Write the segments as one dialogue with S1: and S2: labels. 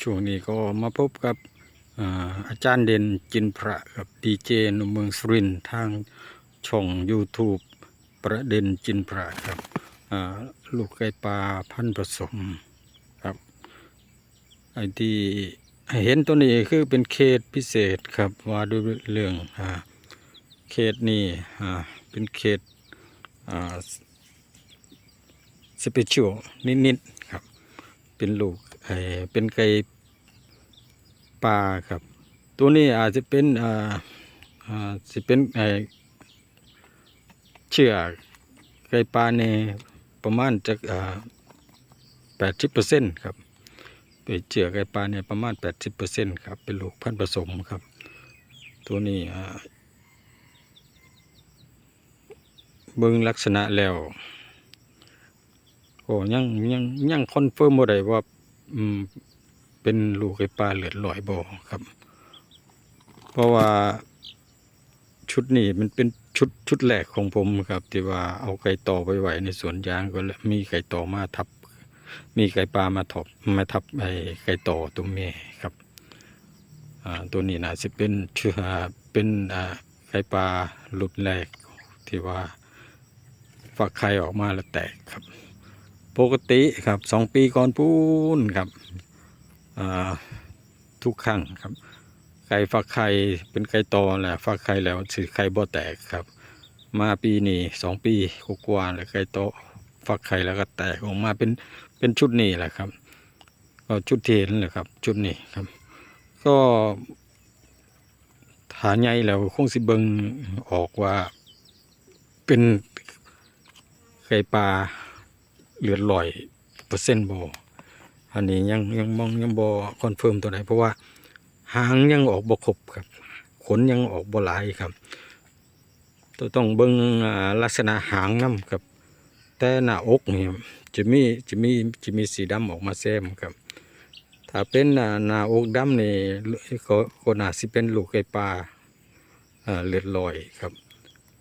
S1: ช่วงนี้ก็มาพบกับอาจารย์เด่นจินพระกับดีเจหนุ่มเมืองสุรินทางช่อง YouTube ประเด็นจินพระครับลูกไก่ปลาพันผสมครับไอ้ที่เห็นตัวนี้คือเป็นเขตพิเศษครับว่าด้วยเรื่องอเขตนี้เป็นเขตสเปเชียลนิดๆครับเป็นลูกไอเป็นไก่ ปลาครับ ตัวนี้อาจจะเป็นอ่าอ่าสิเป็นไอเชื่อไก่ปลาในประมาณจะอ่าแปดสิบเปอร์เซ็นต์ครับไปเชื่อไก่ปลาเนี่ยประมาณแปดสิบเปอร์เซ็นต์ครับเป็นลูกพันธุ์ผสมครับ ตัวนี้อ่าเบิ่งลักษณะแล้วโอ้ยังยังยังคอนเฟิร์มบ่ได้ว่าอืม เป็นลูกไอปลาเหลือดลอยบ่ครับ เพราะว่าชุดนี้มันเป็นชุดชุดแรกของผมครับ ที่ว่าเอาไก่ต่อไปไว้ในสวนยางก็เลยมีไก่ต่อมาทับ มีไก่ปลามาทบมาทับไอ้ไก่ต่อตัวแม่ครับตัวนี้น่าสิเป็นเชื้อเป็นไก่ปลาหลุดแรกที่ว่าฟักไข่ออกมาแล้วแตกครับ ปกติครับสองปีก่อนปูนครับ ทุกครั้งครับ ไก่ฟักไข่เป็นไก่ตอแหละฟักไข่แล้วสือไข่บ่แตกครับ มาปีนี้สองปีกว่าๆแล้วไก่โตฟักไข่แล้วก็แตกออกมาเป็นเป็นชุดนี้แหละครับ ก็ชุดเทนแหละครับ ชุดนี้ครับ ก็ฐานใหญ่แล้วคงสิเบิงออกว่า เป็นไก่ปลาเหลือลอยเปอร์เซ็นต์บ อันนี้ยังยังมองยังบอคอนเฟิร์มตัวไหนเพราะว่าหางยังออกบกครบครับขนยังออกบ่หลายครับตัวต้องเบิ่งลักษณะหางน้ำครับ แต่หน้าอกนี่จะมีจะมีจะมีสีดำออกมาแซมครับ ถ้าเป็นหน้าอกดำนี่ก็ก็น่าสิเป็นลูกไก่ปลาอ่าเลือดลอยครับ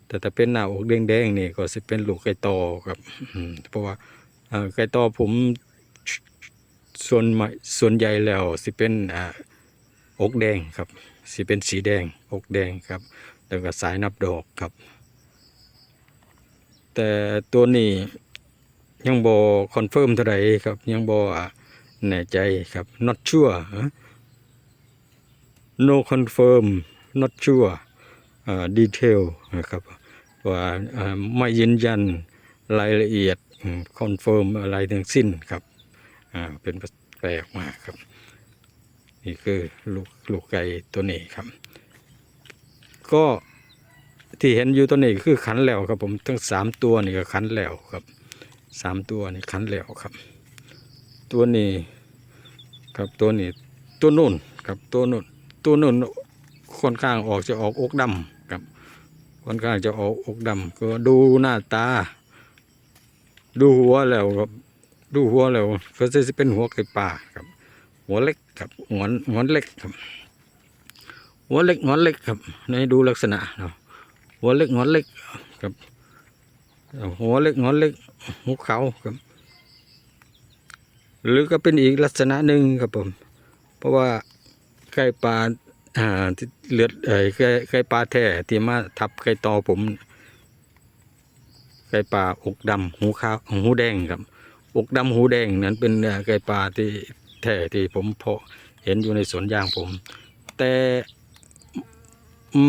S1: แต่ถ้าเป็นหน้าอกแดงๆนี่ก็จะเป็นลูกไก่ตอครับเพราะว่าไก่ตอผม ส่วนส่วนใหญ่แล้วสิเป็นอ่าอกแดงครับสิเป็นสีแดงอกแดงครับแล้วก็สายนับดอกครับ แต่ตัวนี้ยังบอคอนเฟิร์มเท่าไหรครับ ยังบอแน่ใจครับ not sure no confirm not sure detail นะครับว่าไม่ยืนยันรายละเอียดคอนเฟิร์มอะไรทั้งสิ้นครับ อ่าเป็นแปลออกมาครับ นี่คือลูกลูกไก่ตัวนี้ครับ ก็ที่เห็นอยู่ตัวนี้คือขันแล้วครับผมทั้งสามตัวนี่ก็ขันแล้วครับสามตัวนี่ขันแล้วครับ ตัวนี้ครับตัวนี้ตัวนุ่นครับตัวนุ่นตัวนุ่นค่อนข้างออกจะออกอกดำครับค่อนข้างจะออกอกดำก็ดูหน้าตา ดูหัวแล้วครับ ดูหัวแล้วก็จะเป็นหัวไก่ป่าครับ หัวเล็กครับหัวหัวเล็กครับ หัวเล็กหัวเล็กครับในดูลักษณะเนาะหัวเล็กหัวเล็กครับ หัวเล็กหัวเล็กหัวเขาครับ หรือก็เป็นอีกลักษณะหนึ่งครับผม เพราะว่าไก่ปลาอ่าที่เลือดเอ่ยไก่ไก่ปลาแท้ที่มาทับไก่ตอผมไก่ปลาอกดำหูขาวหูแดงครับ อกดำหูแดงนั้นเป็นไก่ปลาที่แท้ที่ผมพอเห็นอยู่ในสวนยางผม แต่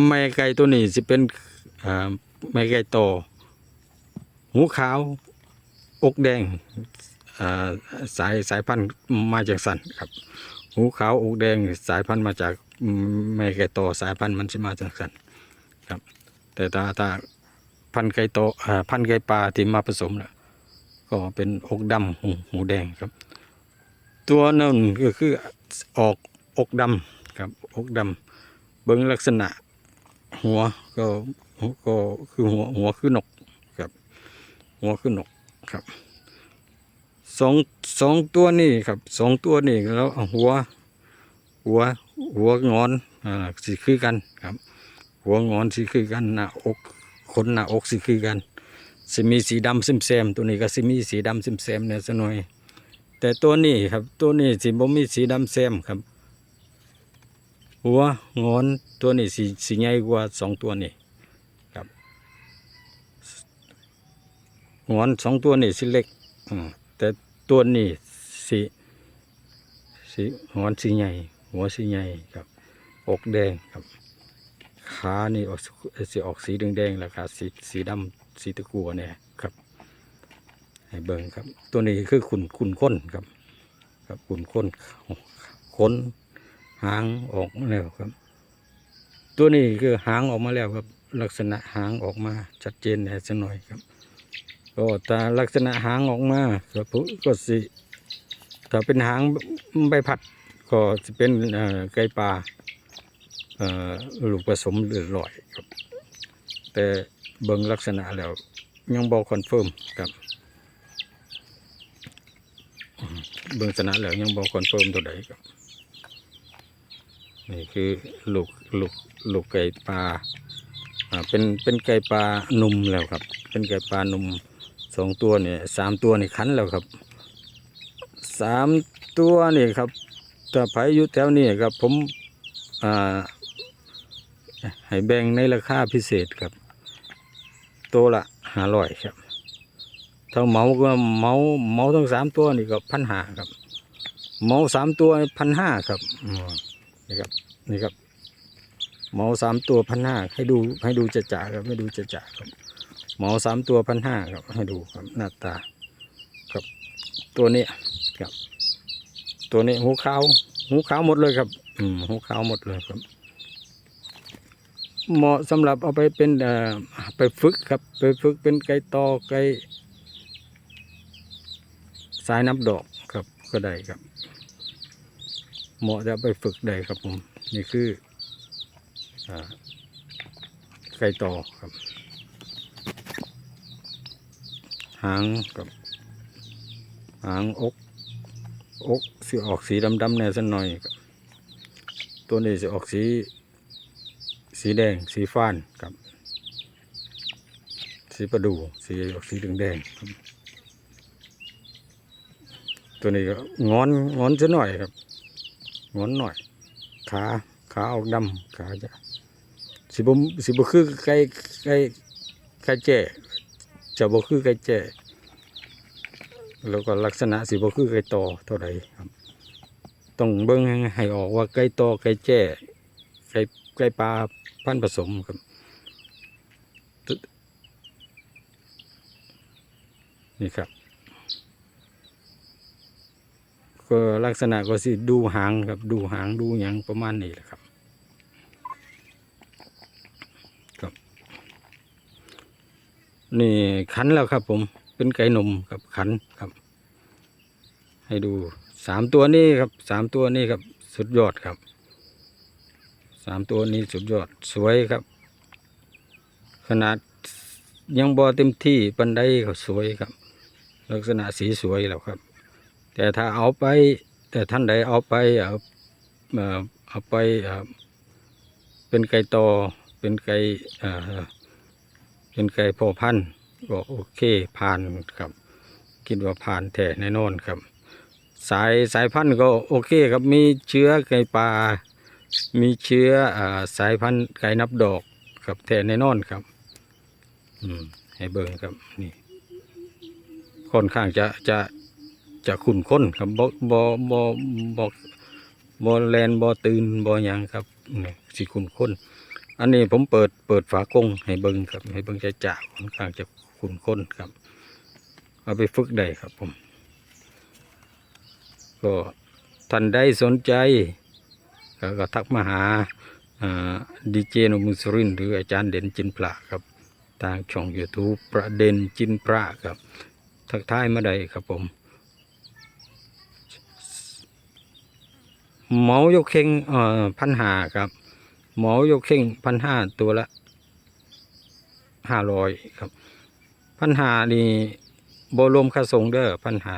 S1: แม่ไก่ตัวนี้จะเป็นแม่ไก่โตอหูขาวอกแดงสายสายพันธุ์มาจากสันครับ หูขาวอกแดงสายพันธุ์มาจากอืมแม่ไก่โตอสายพันธุ์มันจะมาจากสันครับ แต่ถ้าถ้าพันธุ์ไก่โตออ่าพันธุ์ไก่ปลาที่มาผสมน่ะ ก็เป็นอกดำหูหูแดงครับ ตัวนั้นก็คือออกอกดำครับอกดำเบิ้งลักษณะหัวก็ก็คือหัวหัวคือนกครับ หัวคือนกครับสองสองตัวนี่ครับสองตัวนี่แล้วหัว หัวหัวงอนอ่าสีคือกันครับ หัวงอนสีคือกันหน้าอกขนหน้าอกสีคือกัน สิมีสีดำซิมแซมตัวนี้ก็สิมีสีดำซิมแซมเนี่ยสน่อย แต่ตัวนี้ครับตัวนี้สีบ่มีสีดำแซมครับหัวงอนตัวนี้สีสีใหญ่กว่าสองตัวนี้ครับงอนสองตัวนี้สีเล็กแต่ตัวนี้สีสีงอนสีใหญ่หัวสีใหญ่ครับอกแดงครับขานี่ออกสีออกสีแดงๆแล้วขาสีสีดำ สีตะกัวเนี่ยครับให้เบิ่งครับ ตัวนี้คือขุนขุนข้นครับ ครับขุนข้นค้นหางออกมาแล้วครับ ตัวนี้คือหางออกมาแล้วครับ ลักษณะหางออกมาชัดเจนแหน่สักหน่อยครับก็ตาลักษณะหางออกมาครับก็สิถ้าเป็นหางใบพัดก็จะเป็นไก่ปลาลูกผสมเลือดลอยครับแต่ เบิ่งลักษณะแล้ว ยังบอคอนเฟิร์มครับเบิ่งลักษณะแล้วยังบอคอนเฟิร์มตัวใดครับนี่คือลูกลูกลูกไก่ปลาอ่าเป็นเป็นไก่ปลาหนุ่มแล้วครับ เป็นไก่ปลาหนุ่มสองตัวเนี่ยสามตัวนี่คันแล้วครับสามตัวนี่ครับถ้าไผอยู่แถวนี้ครับผมอ่าให้แบ่งในราคาพิเศษครับ ตัวละห้าร้อยครับถ้าเมาก็เมาเมาทั้งสามตัวนี่ก็พันห้าครับ เมาสามตัวพันห้าครับนี่ครับนี่ครับ เมาสามตัวพันห้าให้ดูให้ดูจะจ่าครับให้ดูจะจ่าครับ เมาสามตัวพันห้าครับ ให้ดูครับหน้าตาครับ ตัวนี้ครับ ตัวนี้หูขาวหูขาวหมดเลยครับ อืมหูขาวหมดเลยครับ เหมาะสำหรับเอาไปเป็นไปฝึกครับ ไปฝึกเป็นไก่ตอไก่สายนับดอกครับก็ได้ครับ เหมาะจะไปฝึกได้ครับผม นี่คืออไก่ตอครับ หางกับหางอกอกสีออกสีดำๆแน่สักหน่อย ตัวนี้จะออกสี สีแดง สีฟ้านครับ สีประดู สีออกสีแดงๆครับตัวนี้ก็งอนงอนจะหน่อยครับงอนหน่อย ขาขาออกดำขาจะสีบสีบคือไก่ไก่ไก่แจ้จะบคือไก่แจ้แล้วก็ลักษณะสีบ่คือไก่ตอเท่าไรครับต้องเบิ่งให้ออกว่าไก่ตอไก่แจ้ไก่ไก่ปลา พันผสมครับนี่ครับ ก็ลักษณะก็สิดูหางครับ ดูหางดูอย่างประมาณนี้แหละครับ ครับ นี่ขันแล้วครับ ผมเป็นไก่นมครับขันครับ ให้ดูสามตัวนี้ครับสามตัวนี้ครับ สุดยอดครับ สามตัวนี้สุดยอดสวยครับ ขนาดยังบอเต็มที่ปันไดก็สวยครับ ลักษณะสีสวยแล้วครับ แต่ถ้าเอาไป แต่ท่านใดเอาไปเอาเอาไปเป็นไก่ตอเป็นไก่เอ่อเป็นไก่พ่อพันธุ์ก็โอเคผ่านครับ คิดว่าผ่านแท้แน่นอนครับ สายสายพันธุ์ก็โอเคครับมีเชื้อไก่ป่า มีเชื้ออสายพันธุ์ไก่นับดอกครับแท้แน่นอนครับ อืมให้เบิ่งครับนี่ค่อนข้างจะจะจะขุ่นข้นครับบ่บ่บ่บ่บ่แลนบ่ตื่นบ่หยังครับนี่สิขุ่นข้นอันนี้ผมเปิดเปิดฝากงให้เบิ่งครับ ให้เบิ่งจะจ่าค่อนข้างจะขุ่นข้นครับ เอาไปฝึกได้ครับผม ก็ท่านใดสนใจ ก็ทักมาหาดีเจนมุสรินหรืออาจารย์เด่นจินปลาครับทางช่อง YouTube ประเด็นจินปลาครับ ทักทายมาได้ครับผมหมายกเข่งเอ่อพันหาครับหมายกเข่งพันห้าตัวละห้าร้อยครับพันหานี่บรวมค่าส่งเด้อพันหา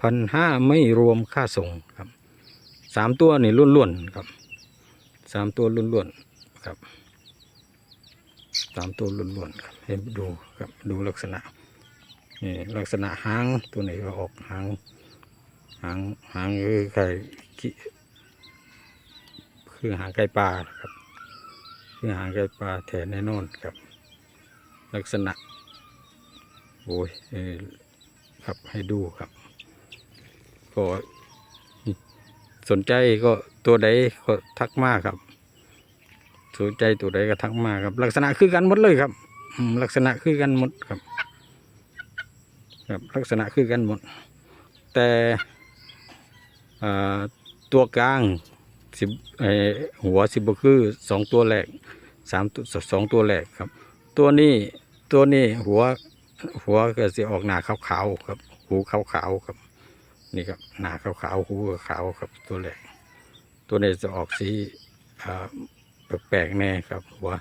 S1: พันห้าไม่รวมค่าส่งครับ สามตัวนี่ล้วนๆครับสามตัวล้วนๆครับสามตัวล้วนๆครับให้ดูครับดูลักษณะนี่ลักษณะหางตัวไหนก็ออกหางหางหางคือไก่ขี้คือหางไก่ปลาครับคือหางไก่ปลาแทนแน่นอนครับ ลักษณะโอ้ยครับให้ดูครับก็ สนใจก็ตัวใดก็ทักมากครับ สนใจตัวใดก็ทักมากครับ ลักษณะคือกันหมดเลยครับลักษณะคือกันหมดครับ ครับลักษณะคือกันหมด แต่ตัวกลางสิบหัวสิบคือสองตัวแรกสามตัวสองตัวแรกครับ ตัวนี้ตัวนี้หัวหัวก็จะออกหนาขาวๆครับ หูขาวๆครับ นี่ครับหนาขาวๆหูขาวครับตัวแรกตัวนี้จะออกสีแปลกๆแน่ครับหัว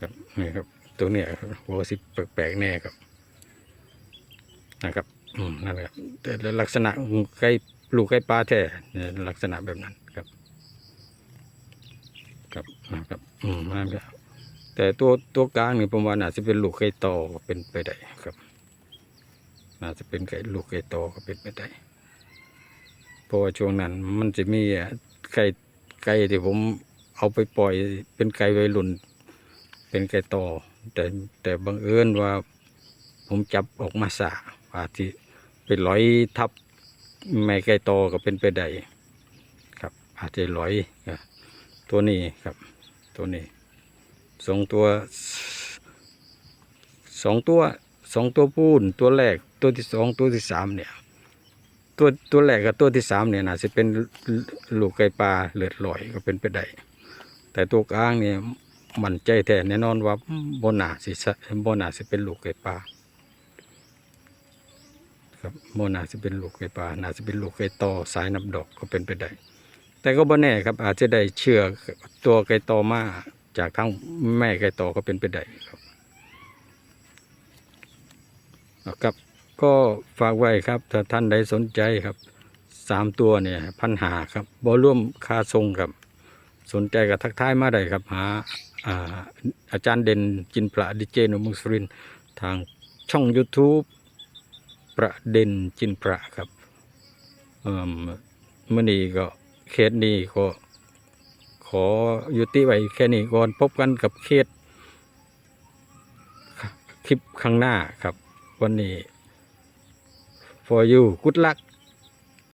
S1: ครับนี่ครับตัวเนี้ยหัวสีแปลกๆแน่ครับนะครับอืมนั่นแหละแต่ลักษณะไก่ลูกไก่ปลาแท้ลักษณะแบบนั้นครับครับนะครับอืมนั่นครับแต่ตัวตัวกลางนี่ผมว่าน่าจะเป็นลูกไก่โตอเป็นไปได้ครับ น่าจะเป็นไก่ลูกไก่โตก็เป็นไปได้เพราะว่าช่วงนั้น มันจะมีไก่ไก่ที่ผมเอาไปปล่อยเป็นไก่วัยรุ่น เป็นไก่โตแต่แต่บังเอิญว่าผมจับออกมาสาว่าที่ไปร้อยทับแม่ไก่โตก็เป็นไปได้ครับ อาจจะร้อยตัวนี้ครับ ตัวนี้สองตัวสองตัวสองตัวปูนตัวแรก ตัวที่สองตัวที่สามเนี่ย ตัวตัวแรกกับตัวที่สามเนี่ยน่าจะเป็นลูกไก่ปลาเลือดลอยก็เป็นไปได้แต่ตัวกลางเนี่ยมันใจแท้แน่นอนว่าบนหนาสิบนหนาสิเป็นลูกไก่ปลาครับโมนาจะเป็นลูกไก่ปลาน่าจะเป็นลูกไก่ตอสายน้ำดอกก็เป็นไปได้ แต่ก็บ่แน่ครับ อาจจะได้เชื่อตัวไก่ตอมาจากทั้งแม่ไก่ตอก็เป็นไปได้ครับครับ ก็ฝากไว้ครับถ้าท่านใดสนใจครับสามตัวเนี่ยพันหาครับบ่ร่วมคาทรงครับ สนใจก็ทักทายมาได้ครับ หาอาอาจารย์เด่นจินประดิเจนมุสรินทร์ทางช่อง YouTube ประเด็นจินประครับเอ่อมื่อนี้ก็เคสนี้ก็ขอยุติไว้แค่นี้ก่อนพบกันกับเคสคลิปข้างหน้าครับ วันนี้ for you. Good luck.